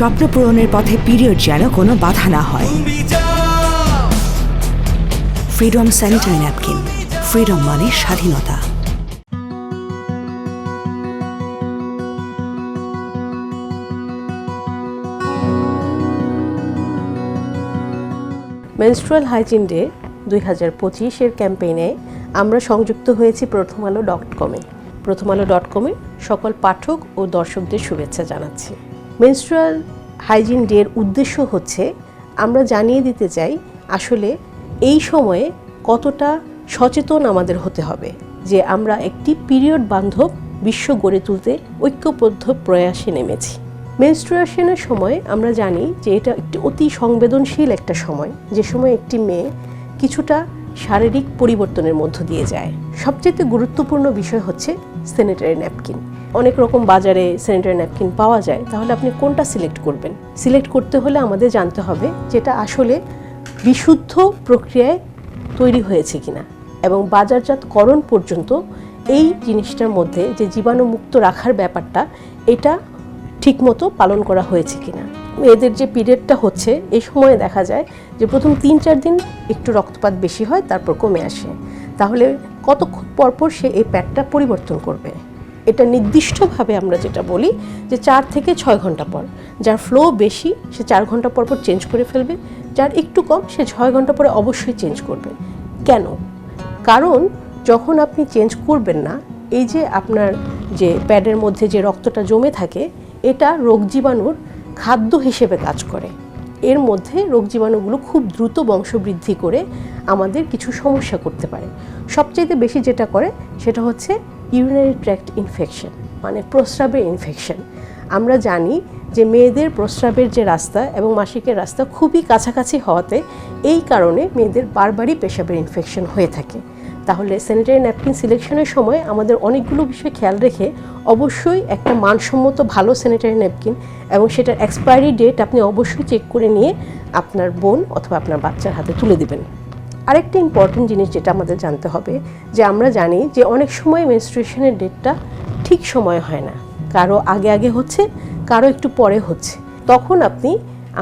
স্বপ্ন পূরণের পথে পিরিয়ড যেন কোনো বাধা না হয়। ফ্রিডম স্যানিটারি ন্যাপকিন ফ্রিডম মানে স্বাধীনতা। মেনস্ট্রুয়াল হাইজিন ডে দুই হাজার পঁচিশের ক্যাম্পেইনে আমরা সংযুক্ত হয়েছি প্রথম আলো ডট কমে প্রথম আলো ডট কমে সকল পাঠক ও দর্শকদের শুভেচ্ছা জানাচ্ছি। মেনস্ট্রুয়াল হাইজিন ডের উদ্দেশ্য হচ্ছে, আমরা জানিয়ে দিতে চাই আসলে এই সময়ে কতটা সচেতন আমাদের হতে হবে, যে আমরা একটি পিরিয়ড বান্ধব বিশ্ব গড়ে তুলতে ঐক্যবদ্ধ প্রয়াসে নেমেছি। মেনস্ট্রুয়েশনের সময় আমরা জানি যে এটা একটি অতি সংবেদনশীল একটা সময়, যে সময় একটি মেয়ে কিছুটা শারীরিক পরিবর্তনের মধ্য দিয়ে যায়। সবচেয়ে গুরুত্বপূর্ণ বিষয় হচ্ছে স্যানিটারি ন্যাপকিন অনেক রকম বাজারে স্যানিটারি ন্যাপকিন পাওয়া যায়, তাহলে আপনি কোনটা সিলেক্ট করবেন? সিলেক্ট করতে হলে আমাদের জানতে হবে যেটা আসলে বিশুদ্ধ প্রক্রিয়ায় তৈরি হয়েছে কিনা এবং বাজারজাতকরণ পর্যন্ত এই জিনিসটার মধ্যে যে জীবাণুমুক্ত রাখার ব্যাপারটা, এটা ঠিকমতো পালন করা হয়েছে কিনা। মেয়েদের যে পিরিয়ডটা হচ্ছে এই সময়ে দেখা যায় যে প্রথম তিন চার দিন একটু রক্তপাত বেশি হয়, তারপর কমে আসে। তাহলে কতক্ষণ পরপর সে এই প্যাডটা পরিবর্তন করবে? এটা নির্দিষ্টভাবে আমরা যেটা বলি যে চার থেকে ছয় ঘণ্টা পর। যার ফ্লো বেশি, সে চার ঘণ্টা পর পর চেঞ্জ করে ফেলবে। যার একটু কম, সে ছয় ঘণ্টা পরে অবশ্যই চেঞ্জ করবে। কেন? কারণ যখন আপনি চেঞ্জ করবেন না, এই যে আপনার যে প্যাডের মধ্যে যে রক্তটা জমে থাকে, এটা রোগ জীবাণুর খাদ্য হিসেবে কাজ করে। এর মধ্যে রোগ জীবাণুগুলো খুব দ্রুত বংশবৃদ্ধি করে আমাদের কিছু সমস্যা করতে পারে। সবচেয়ে বেশি যেটা করে, সেটা হচ্ছে ইউরিনারি ট্র্যাক্ট ইনফেকশন মানে প্রস্রাবের ইনফেকশন আমরা জানি যে মেয়েদের প্রস্রাবের যে রাস্তা এবং মাসিকের রাস্তা খুবই কাছাকাছি হওয়াতে এই কারণে মেয়েদের বারবারই পেশাবের ইনফেকশন হয়ে থাকে। তাহলে স্যানিটারি ন্যাপকিন সিলেকশনের সময় আমাদের অনেকগুলো বিষয় খেয়াল রেখে অবশ্যই একটা মানসম্মত ভালো স্যানিটারি ন্যাপকিন এবং সেটার এক্সপায়ারি ডেট আপনি অবশ্যই চেক করে নিয়ে আপনার বোন অথবা আপনার বাচ্চার হাতে তুলে দিবেন। আরেকটা ইম্পর্টেন্ট জিনিস যেটা আমাদের জানতে হবে, যে আমরা জানি যে অনেক সময় মেনস্ট্রুয়েশনের ডেটটা ঠিক সময় হয় না। কারও আগে আগে হচ্ছে, কারও একটু পরে হচ্ছে। তখন আপনি,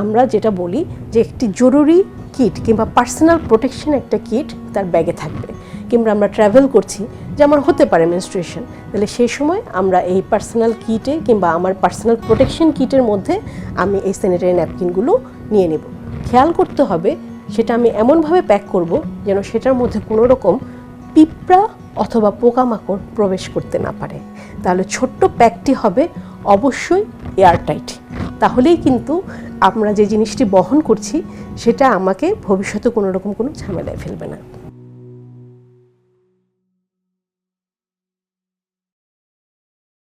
আমরা যেটা বলি যে একটি জরুরি কিট কিংবা পার্সোনাল প্রোটেকশন একটা কিট তার ব্যাগে থাকবে। কিংবা আমরা ট্রাভেল করছি যেমন হতে পারে মেনস্ট্রুয়েশন তাহলে সেই সময় আমরা এই পার্সোনাল কিটে কিংবা আমার পার্সোনাল প্রোটেকশন কিটের মধ্যে আমি এই স্যানিটারি ন্যাপকিনগুলো নিয়ে নেব। খেয়াল করতে হবে সেটা আমি এমনভাবে প্যাক করব যেন সেটার মধ্যে কোনো রকম পিঁপড়া অথবা পোকামাকড় প্রবেশ করতে না পারে। তাহলে ছোট্ট প্যাকটি হবে অবশ্যই এয়ারটাইট তাহলেই কিন্তু আমরা যে জিনিসটি বহন করছি, সেটা আমাকে ভবিষ্যতে কোনো রকম কোনো ঝামেলায় ফেলবে না।